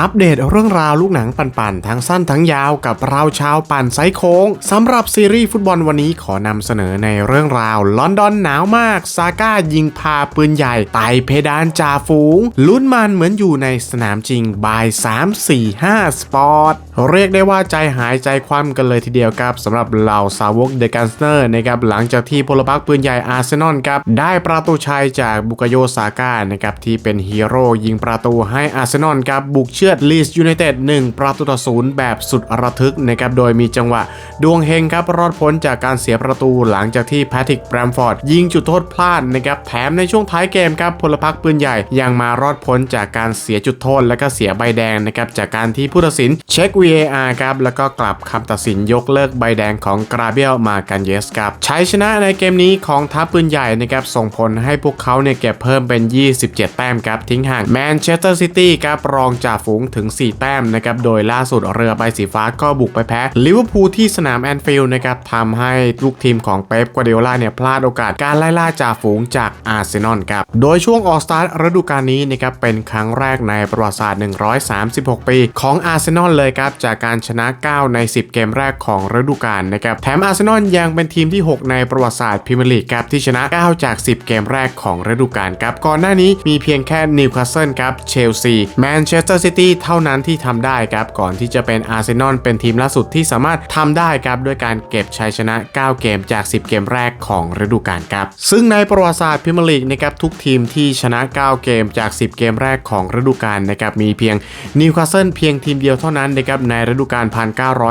อัปเดตเรื่องราวลูกหนังปั่นๆ ทั้งสั้นทั้งยาวกับเราชาวปั่นไซโค้งสำหรับซีรีส์ฟุตบอลวันนี้ขอนำเสนอในเรื่องราวลอนดอนหนาวมาก ซาก้ายิงพาปืนใหญ่ไต่เพดานจ่าฝูง ลุ้นมันเหมือนอยู่ในสนามจริงบาย 3 4 5 สปอร์ต เรียกได้ว่าใจหายใจคว่ำกันเลยทีเดียวครับสำหรับเหล่าสาวกเดอะกันสเนอร์นะครับหลังจากที่พลพรรคปืนใหญ่อาร์เซนอลครับได้ประตูชัยจากบุกโยซาก้านะครับที่เป็นฮีโร่ยิงประตูให้อาร์เซนอลครับบุกเชือดลีสยูไนเต็ด1ประตูต่อศูนย์แบบสุดระทึกนะครับโดยมีจังหวะ ดวงเฮงครับรอดพ้นจากการเสียประตูหลังจากที่แพทริกแบรมฟอร์ดยิงจุดโทษพลาดนะครับแถมในช่วงท้ายเกมครับพลพรรคปืนใหญ่ยังมารอดพ้นจากการเสียจุดโทษ และก็เสียใบแดงนะครับจากการที่ผู้ตัดสินเช็ค VAR ครับแล้วก็กลับคำตัดสินยกเลิกใบแดงของกราเบียลมากันเยสครับใชัยชนะในเกมนี้ของทัพปืนใหญ่นะครับส่งผลให้พวกเขาเนี่ยเก็บเพิ่มเป็น 27 แต้มครับทิ้งห่างแมนเชสเตอร์ซิตี้ครับรองจ่าฝูงถึง 4 แต้มนะครับโดยล่าสุดเรือใบสีฟ้าก็บุกไปแพ้ลิเวอร์พูลที่สนามแอนฟิลด์นะครับทำให้ลูกทีมของเป๊ปกัวเดโอลาเนี่ยพลาดโอกาสการไล่ล่าจ่าฝูงจากอาร์เซนอลครับโดยช่วงออกสตาร์ฤดูกาลนี้นะครับเป็นครั้งแรกในประวัติศาสตร์ 136 ปี ของอาร์เซนอลเลยครับจากการชนะ 9 ใน 10 เกมแรกของฤดูกาลนะครับแถมอาร์เซนอลยังเป็นทีมที่ 6 ในประวัติศาสตร์พรีเมียร์ลีกครับที่ชนะ 9 จาก 10 เกมแรกของฤดูกาลครับก่อนหน้านี้มีเพียงแค่นิวคาสเซิลครับเชลซีแมนเชสเตอร์ซิตี้เท่านั้นที่ทำได้ครับ ก่อนที่จะเป็นอาร์เซนอลเป็นทีมล่าสุดที่สามารถทำได้ครับ ด้วยการเก็บชัยชนะ 9 เกมจาก 10 เกมแรกของฤดูกาลครับ ซึ่งในประวัติศาสตร์พรีเมียร์ลีกนะครับทุกทีมที่ชนะ 9 เกมจาก 10 เกมแรกของฤดูกาลนะครับมีเพียงนิวคาสเซิลเพียงทีมเดียวเท่านั้นนะครับในฤดูกาล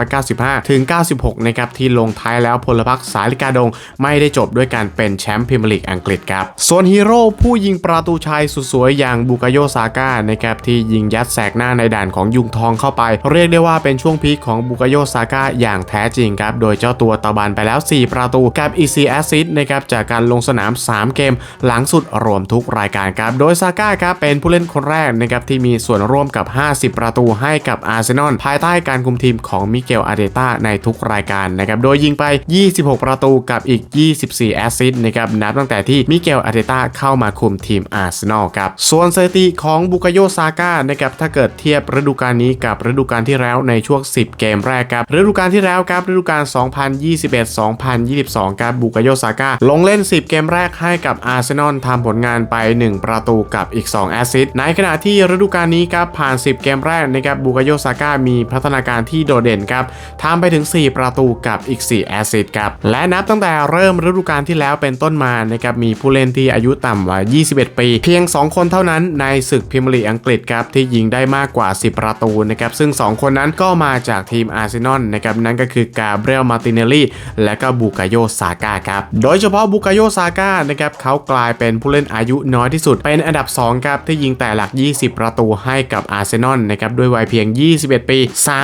1995 ถึง 96 นะครับที่ลงท้ายแล้วพลพรรคสาลิกาดง ไม่ได้จบด้วยการเป็นแชมป์พรีเมียร์ลีกอังกฤษครับส่วนฮีโร่ผู้ยิงประตูชัยสุดสวยอย่างบุกโยซาก้านะครับที่ยิงยัดแสกหน้าในด่านของยุงทองเข้าไป เรียกได้ว่าเป็นช่วงพีคของบุกโยซาก้าอย่างแท้จริงครับ โดยเจ้าตัวตะบันไปแล้ว 4 ประตูกับอีซีแอซิดนะครับจากการลงสนาม 3 เกม หลังสุดรวมทุกรายการครับ โดยซาก้าครับเป็นผู้เล่นคนแรกนะครับที่มีส่วนร่วมกับ 50 ประตูให้กับอาร์เซนอลภายใต้การคุมทีมของมิเกลอาเดต้าในทุกรายการนะครับโดยยิงไป 26 ประตูกับอีก 24 แอซิสนะครับนับตั้งแต่ที่มิเกลอาเดต้าเข้ามาคุมทีมอาร์เซนอลครับส่วนสถิติของบุกโยซาก้านะครับถ้าเกิดเทียบฤดูกาลนี้กับฤดูกาลที่แล้วในช่วง 10 เกมแรกครับฤดูกาลที่แล้วครับฤดูกาล 2021-2022 ครับบุกโยซาก้าลงเล่น 10 เกมแรกให้กับอาร์เซนอลทำผลงานไป 1 ประตูกับอีก 2 แอสซิสต์ในขณะที่ฤดูกาลนี้ครับผ่าน 10 เกมแรกนะครับบุกโยซาก้ามีพัฒนาการที่โดดเด่นครับทำไปถึง 4 ประตูกับอีก 4 แอสซิสต์ครับและนับตั้งแต่เริ่มฤดูกาลที่แล้วเป็นต้นมานะครับมีผู้เล่นที่อายุต่ำกว่า 21 ปี เพียง 2 คนเท่านั้นในศึกพรีเมียร์ลีกอังกฤษครับที่ยิงได้มากกว่า 10 ประตูนะครับซึ่ง 2 คนนั้นก็มาจากทีมอาร์เซนอลนะครับนั่นก็คือกาเบรียลมาติเนลลี่และก็บุกาโยซาก้าครับโดยเฉพาะบุกาโยซาก้านะครับเขากลายเป็นผู้เล่นอายุน้อยที่สุด เป็นอันดับ 2 ครับ ที่ยิงแต่หลัก 20 ประตูให้กับอาร์เซนอลนะครับด้วยวัยเพียง 21 ปี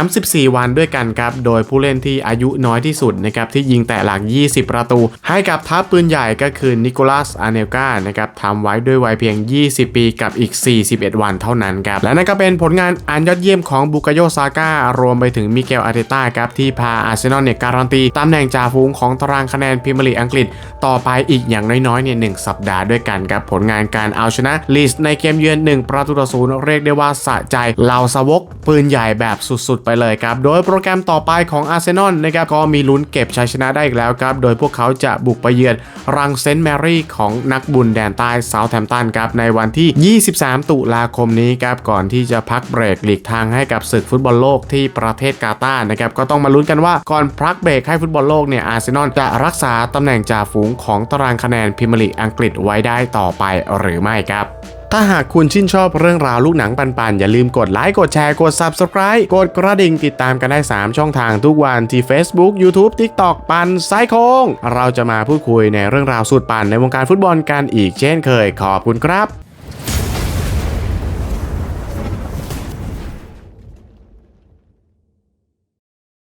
34 วันด้วยกันครับ โดยผู้เล่นที่อายุน้อยที่สุดนะครับที่ยิงแต่หลัก 20 ประตู ให้กับทัพปืนใหญ่ก็คือนิโคลัสอาเนลกานะครับทำไว้ด้วยวัยเพียง 20 ปีกับอีก 41 วันเท่านั้นครับและนั่นก็เป็นผลงานอันยอดเยี่ยมของบุกโยซาก้ารวมไปถึงมิเกลอาร์เตต้าครับที่พาอาร์เซนอลเนี่ยการันตีตำแหน่งจ่าฝูงของตารางคะแนนพรีเมียร์ลีกอังกฤษ ต่อไปอีกอย่างน้อยๆเนี่ยหสัปดาห์ด้วยกันครับผลงานการเอาชนะลีสในเกมเยือน 1 ประตูต่อศูนย์เรียกได้ว่าสะใจเหล่าสวกปืนใหญ่แบบสุดๆ ไปเลยครับ โดยโปรแกรมต่อไปของอาร์เซนอลนะครับก็มีลุ้นเก็บชัยชนะได้อีกแล้วครับ โดยพวกเขาจะบุกไปเยือนรังเซนต์แมรี่ของนักบุญแดนใต้เซาท์แฮมป์ตันครับในวันที่ 23 ตุลาคมนี้ครับก่อนที่จะพักเบรกหลีกทางให้กับศึกฟุตบอลโลกที่ประเทศกาตาร์นะครับก็ต้องมาลุ้นกันว่าก่อนพักเบรกให้ฟุตบอลโลกเนี่ยอาร์เซนอลจะรักษาตำแหน่งจ่าฝูงของตารางคะแนนพรีเมียร์ลีกอังกฤษไว้ได้ต่อไปหรือไม่ครับถ้าหากคุณชื่นชอบเรื่องราวลูกหนังปันๆ อย่าลืมกดไลค์ กดแชร์ กด Subscribe กดกระดิ่งติดตามกันได้ 3 ช่องทางทุกวันที่ Facebook YouTube TikTok ปันไซโคง เราจะมาพูดคุยในเรื่องราวสุดปันในวงการฟุตบอลกันอีกเช่นเคยขอบคุณครับ